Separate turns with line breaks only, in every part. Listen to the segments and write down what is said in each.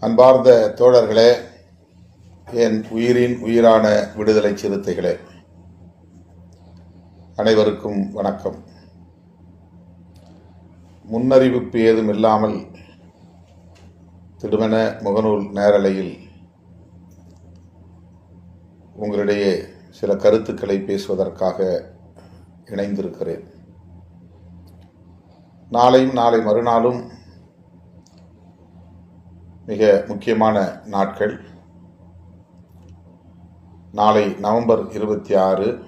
அன்பார்ந்த தோழர்களே என் உயிரின் உயிரான விடுதலை சிறுத்தைகளே அனைவருக்கும் வணக்கம். முன்னறிவிப்பு ஏதும் இல்லாமல் திடுமென முகநூல் நேரலையில் உங்களிடையே சில கருத்துக்களை பேசுவதற்காக இணைந்திருக்கிறேன். நாளையும் நாளை மறுநாளும் மிக முக்கியமான நாட்கள். நாளை நவம்பர் இருபத்தி ஆறு.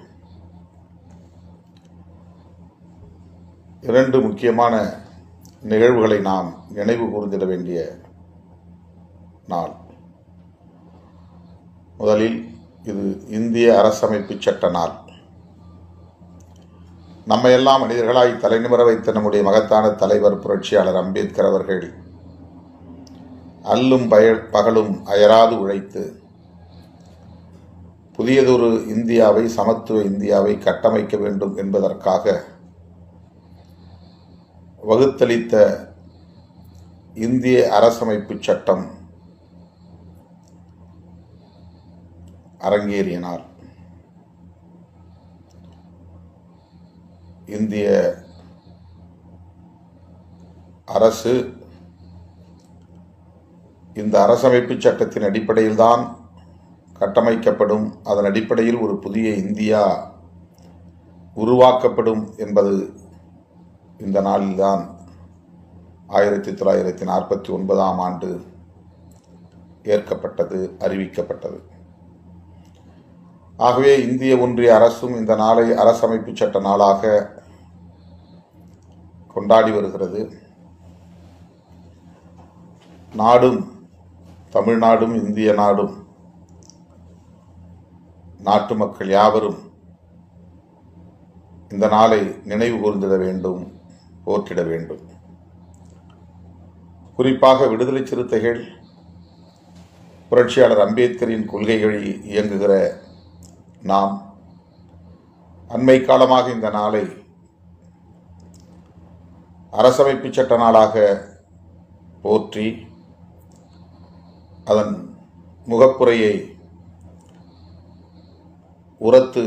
இரண்டு முக்கியமான நிகழ்வுகளை நாம் நினைவு கூர்ந்திட வேண்டிய நாள். முதலில் இது இந்திய அரசமைப்பு சட்ட நாள். நம்மையெல்லாம் மனிதர்களாய் தலைநிமிர வைத்த நம்முடைய மகத்தான தலைவர் புரட்சியாளர் அம்பேத்கர் அவர்கள் அல்லும் பய பகலும் அயராது உழைத்து. புதியதொரு இந்தியாவை சமத்துவ இந்தியாவை கட்டமைக்க வேண்டும் என்பதற்காக வகுத்தளித்த இந்திய அரசமைப்பு சட்டம் அரங்கேறினார். இந்திய அரசு இந்த அரசமைப்பு சட்டத்தின் அடிப்படையில் தான் கட்டமைக்கப்படும். அதன் அடிப்படையில் ஒரு புதிய இந்தியா உருவாக்கப்படும் என்பது இந்த நாளில்தான். ஆயிரத்தி தொள்ளாயிரத்தி நாற்பத்தி ஒன்பதாம் ஆண்டு ஏற்கப்பட்டது அறிவிக்கப்பட்டது. ஆகவே இந்திய ஒன்றிய அரசும் இந்த நாளை அரசமைப்பு சட்ட நாளாக கொண்டாடி வருகிறது. நாடும் தமிழ்நாடும் இந்திய நாடும். நாட்டு மக்கள் யாவரும் இந்த நாளை நினைவு கூர்ந்திட வேண்டும் போற்றிட வேண்டும். குறிப்பாக விடுதலை சிறுத்தைகள் புரட்சியாளர் அம்பேத்கரின் கொள்கைகளில் இயங்குகிற நாம் அண்மை காலமாக இந்த நாளை அரசமைப்பு சட்ட நாளாக போற்றி அதன் முகப்புரையை உரத்து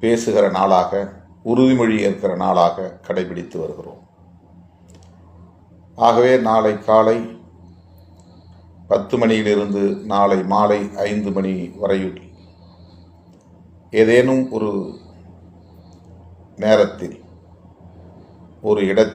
பேசுகிற நாளாக உறுதிமொழி ஏற்கிற நாளாக கடைபிடித்து வருகிறோம். ஆகவே நாளை காலை பத்து மணியிலிருந்து நாளை மாலை ஐந்து மணி வரையில் ஏதேனும் ஒரு நேரத்தில் ஒரு இடத்தில்